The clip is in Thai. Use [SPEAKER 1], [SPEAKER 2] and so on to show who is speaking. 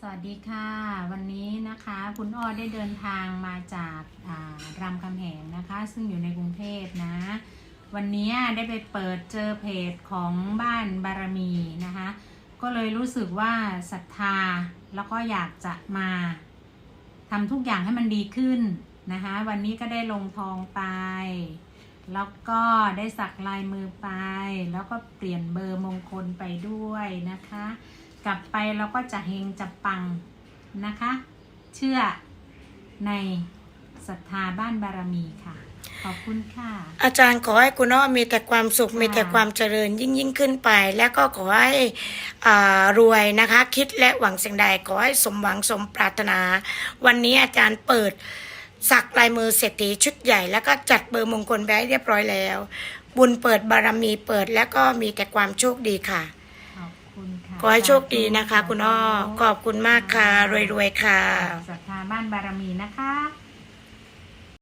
[SPEAKER 1] สวัสดีค่ะ วันนี้นะคะคุณอ้อได้เดินทางมาจาการามคำแหงนะคะ ซึ่งอยู่ในกรุงเทพนะ วันนี้ได้ไปเปิดเจอเพจของบ้านบารมีนะคะ ก็เลยรู้สึกว่าศรัทธาแล้วก็อยากจะมาทำทุกอย่างให้มันดีขึ้นนะคะ วันนี้ก็ได้ลงทองไป แล้วก็ได้สักลายมือไป แล้วก็เปลี่ยนเบอร์มงคลไปด้วยนะคะ กลับไปเราก็จะเฮงจะปังนะคะ เชื่อในศรัทธาบ้านบารมีค่ะ ขอบคุณค่ะ
[SPEAKER 2] อาจารย์ขอให้คุณอ้อมีแต่ความสุข
[SPEAKER 1] ค่ะ
[SPEAKER 2] มีแต่ความเจริญยิ่งยิ่งขึ้นไป แล้วก็ขอให้อ่ารวยนะคะ คิดและหวังสิ่งใดขอให้สมหวังสมปรารถนา วันนี้อาจารย์เปิดสักลายมือเศรษฐีชุดใหญ่ แล้วก็จัดเบอร์มงคลไว้เรียบร้อยแล้ว บุญเปิดบารมีเปิดแล้วก็มีแต่ความโชคดีค่ะ
[SPEAKER 1] ขอบ คุณค่ะ
[SPEAKER 2] ขอให้โชคดีนะคะ คุณอ้อขอบคุณมากค่ะรวยๆค่ะ
[SPEAKER 1] ศรัทธาบ้านบารมีนะคะ